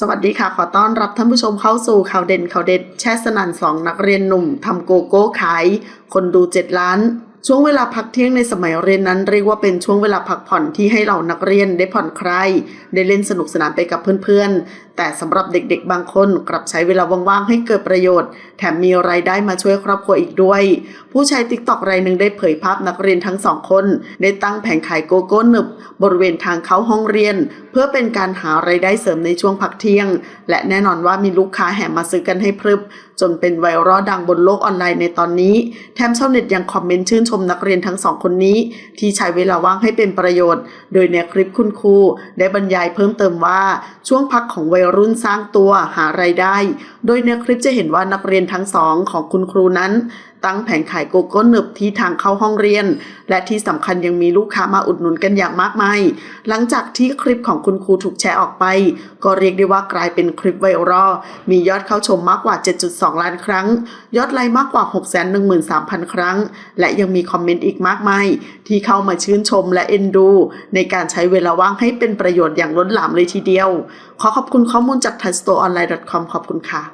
สวัสดีค่ะ ขอต้อนรับท่านผู้ชมเข้าสู่ข่าวเด่นข่าวเด็ด แช่สนันสองนักเรียนหนุ่มทำโกโก้ขาย คนดู 7 ล้าน ช่วงเวลาพักเที่ยงในสมัยเรียนนั้นเรียกว่าเป็นช่วงเวลาพักผ่อนที่ให้เหล่านักเรียนได้ผ่อนคลายได้เล่นสนุกสนานไปกับเพื่อนๆ แต่สำหรับเด็กๆ บางคนกลับใช้เวลาว่างๆ ให้เกิดประโยชน์ แถมมีรายได้มาช่วยครอบครัวอีกด้วย ผู้ใช้ติ๊กตอกรายหนึ่งได้เผยภาพนักเรียนทั้งสองคน ได้ตั้งแผงขายโกโก้หนึบบริเวณทางเข้าห้องเรียน เพื่อเป็นการหารายได้เสริมในช่วงพักเที่ยง และแน่นอนว่ามีลูกค้าแห่มาซื้อกันให้พรึบ จนเป็นไวรัลดังบนโลกออนไลน์ในตอนนี้ แถมชาวเน็ตยังคอมเมนต์ชื่นชมมนักเรียนทั้งสองคนนี้ ที่ใช้เวลาว่างให้เป็นประโยชน์ โดยในคลิปคุณครูได้บรรยายเพิ่มเติมว่า ช่วงพักของวัยรุ่นสร้างตัวหารายได้ โดยในคลิปจะเห็นว่านักเรียนทั้งสองของคุณครูนั้น ตั้งแผงขายโกโก้หนึบที่ทางเข้าห้องเรียน และที่สำคัญยังมีลูกค้ามาอุดหนุนกันอย่างมากมาย หลังจากที่คลิปของคุณครูถูกแชร์ออกไป ก็เรียกได้ว่ากลายเป็นคลิปไวรัลมียอดเข้าชมมากกว่า 7.2 ล้านครั้ง ยอดไลค์มากกว่า 613,000 ครั้ง และยังมีคอมเมนต์อีกมากมาย ที่เข้ามาชื่นชมและเอ็นดู ในการใช้เวลาว่างให้เป็นประโยชน์อย่างล้นหลามเลยทีเดียว ขอขอบคุณข้อมูลจาก t h a i s t o r e o n l i n e c o m ขอบคุณค่ะ